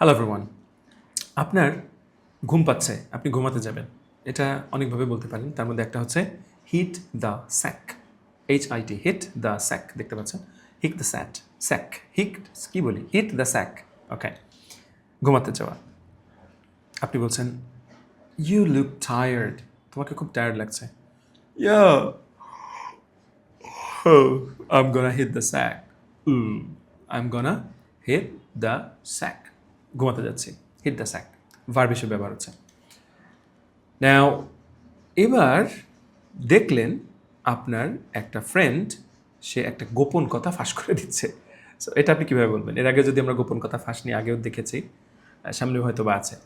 Hello everyone আপনার ঘুম পাচ্ছে আপনি ঘুমাতে যাবেন। এটা অনেকভাবে বলতে পারেন। তার মধ্যে একটা হচ্ছে hit the sack H I T hit the sack দেখতে পাচ্ছেন? Hit the sat sack hit কি বলি? হিট দ্য স্যাক ওকে ঘুমাতে যাওয়া। আপনি বলছেন ইউ লুক টায়ার্ড তোমাকে খুব টায়ার্ড লাগছে। ইয়া I'm gonna hit the sack. Mm, I'm gonna hit the sack. ঘুমাতে যাচ্ছি। হিট দ্য স্যাক ভার্ব হিসেবে ব্যবহার হচ্ছে। নাও এবার দেখলেন আপনার একটা ফ্রেন্ড সে একটা গোপন কথা ফাঁস করে দিচ্ছে। সো এটা আপনি কীভাবে বলবেন? এর আগে যদি আমরা গোপন কথা ফাঁস নিয়ে আগেও দেখেছি সামনে হয়তো বা আছে।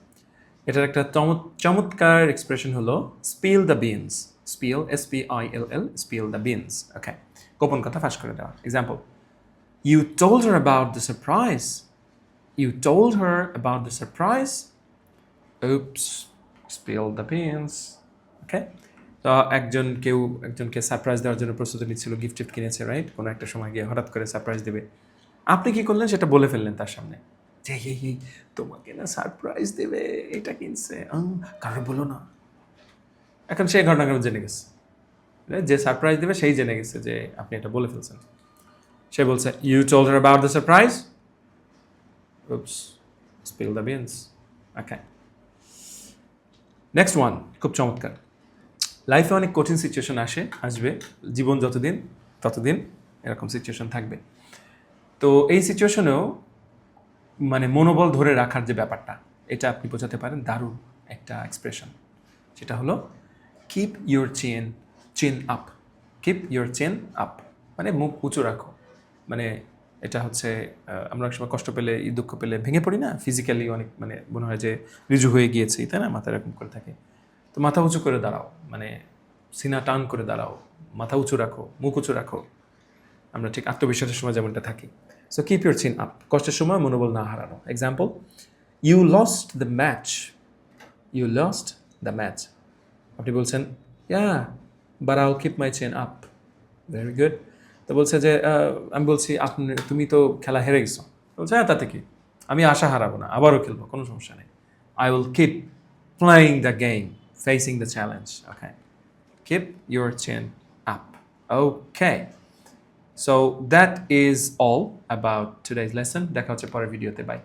এটার একটা চমৎ- চমৎকার এক্সপ্রেশন হলো spill the beans spill S P I L L spill the beans okay গোপন কথা ফাঁস করে দেওয়া। Example you told about the surprise you told her about the surprise oops spill the beans okay তো একজন কেউ একজনকে সারপ্রাইজ দেওয়ার জন্য প্রস্তুতি নিচ্ছিল গিফট টিফট কিনেছে রাইট কোনো একটা সময় গিয়ে হঠাৎ করে সারপ্রাইজ দেবে। আপনি কি করলেন? সেটা বলে ফেললেন তার সামনে। যে এই এই তোমাকে না সারপ্রাইজ দেবে এটা কিনছে। কারও বলো না। এখন সেই ঘটনাক্রমে জেনে গেছে? যে সারপ্রাইজ দেবে সেই জেনে গেছে যে আপনি এটা বলে ফেলছেন। সে বলছে you told her about the surprise oops spill the beans okay next one খুব চমৎকার. লাইফে অনেক কঠিন সিচুয়েশন আসে, আসবে। জীবন যতদিন, ততদিন এরকম সিচুয়েশন থাকবে। তো এই সিচুয়েশনেও মানে মনোবল ধরে রাখার যে ব্যাপারটা, এটা আপনি বোঝাতে পারেন। দারুণ একটা এক্সপ্রেশন সেটা হলো keep your chin chin up keep your chin up মানে মুখ উঁচু রাখো। মানে এটা হচ্ছে আমরা অনেক সময় কষ্ট পেলে দুঃখ পেলে ভেঙে পড়ি না? ফিজিক্যালি অনেক মানে মনে হয় যে রিজু হয়ে গিয়েছি, তাই না? মাথা এরকম করে থাকে। তো মাথা উঁচু করে দাঁড়াও মানে সিনা টান করে দাঁড়াও, মাথা উঁচু রাখো, মুখ উঁচু রাখো। আমরা ঠিক আত্মবিশ্বাসের সময় যেমনটা থাকি। So keep your chin up কষ্টের সময় মনোবল না হারানো। Example you lost the match you lost the match আপনি বলছেন yeah but I'll keep my chin up very good তো বলছে যে আমি বলছি, আপনি, তুমি তো খেলা হেরে গেছো। বলছে হ্যাঁ তাতে কি? আমি আশা হারাবো না, আবারও খেলব, কোনো সমস্যা নেই। I will keep playing the game facing the challenge okay keep your chin up okay so that is all about today's lesson দেখা হচ্ছে পরের ভিডিওতে বাই